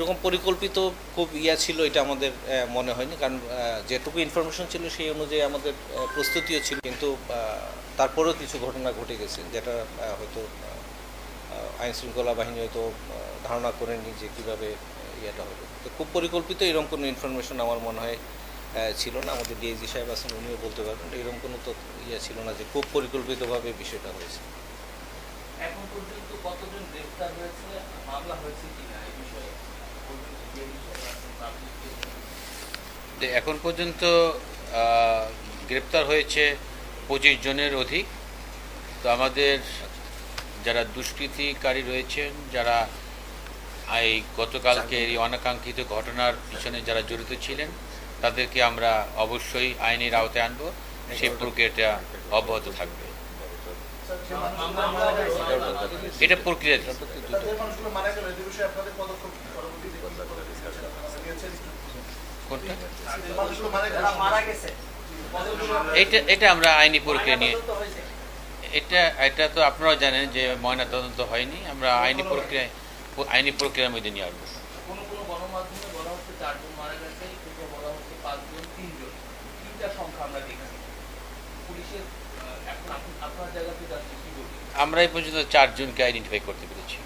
এরকম পরিকল্পিত খুব ইয়া ছিল এটা আমাদের মনে হয়নি। কারণ যেটুকু ইনফরমেশন ছিল সেই অনুযায়ী আমাদের প্রস্তুতিও ছিল। কিন্তু তারপরেও কিছু ঘটনা ঘটে গেছে যেটা হয়তো আইন শৃঙ্খলা বাহিনী হয়তো ধারণা করেনি যে কীভাবে ইয়েটা হবে। তো খুব পরিকল্পিত এরকম কোনো ইনফরমেশন আমার মনে হয় ছিল না। আমাদের ডিএজি সাহেব আছেন, উনিও বলতে পারবেন। এরকম কোনো তো ইয়ে ছিল না যে খুব পরিকল্পিতভাবে বিষয়টা হয়েছে। এখন পর্যন্ত কতজন গ্রেফতার হয়েছে, মামলা হয়েছে কিনা? এখন পর্যন্ত গ্রেপ্তার হয়েছে পঁচিশ জনের অধিক। তো আমাদের যারা দুষ্কৃতিকারী রয়েছেন, যারা এই গতকালকে এই অনাকাঙ্ক্ষিত ঘটনার পিছনে যারা জড়িত ছিলেন, তাদেরকে আমরা অবশ্যই আইনের আওতায় আনব। সেই প্রক্রিয়াটা অব্যাহত থাকবে। এটা প্রক্রিয়া। কোনটা এটা এটা আমরা আইনি প্রক্রিয়া নিয়ে এটা এটা তো আপনারাও জানেন যে ময়না তদন্ত হয়নি। আমরা আইনি প্রক্রিয়ায় আইনি প্রক্রিয়ার মধ্যে নিয়ে আসব। আমরা এই পর্যন্ত চারজনকে আইডেন্টিফাই করতে পেরেছি।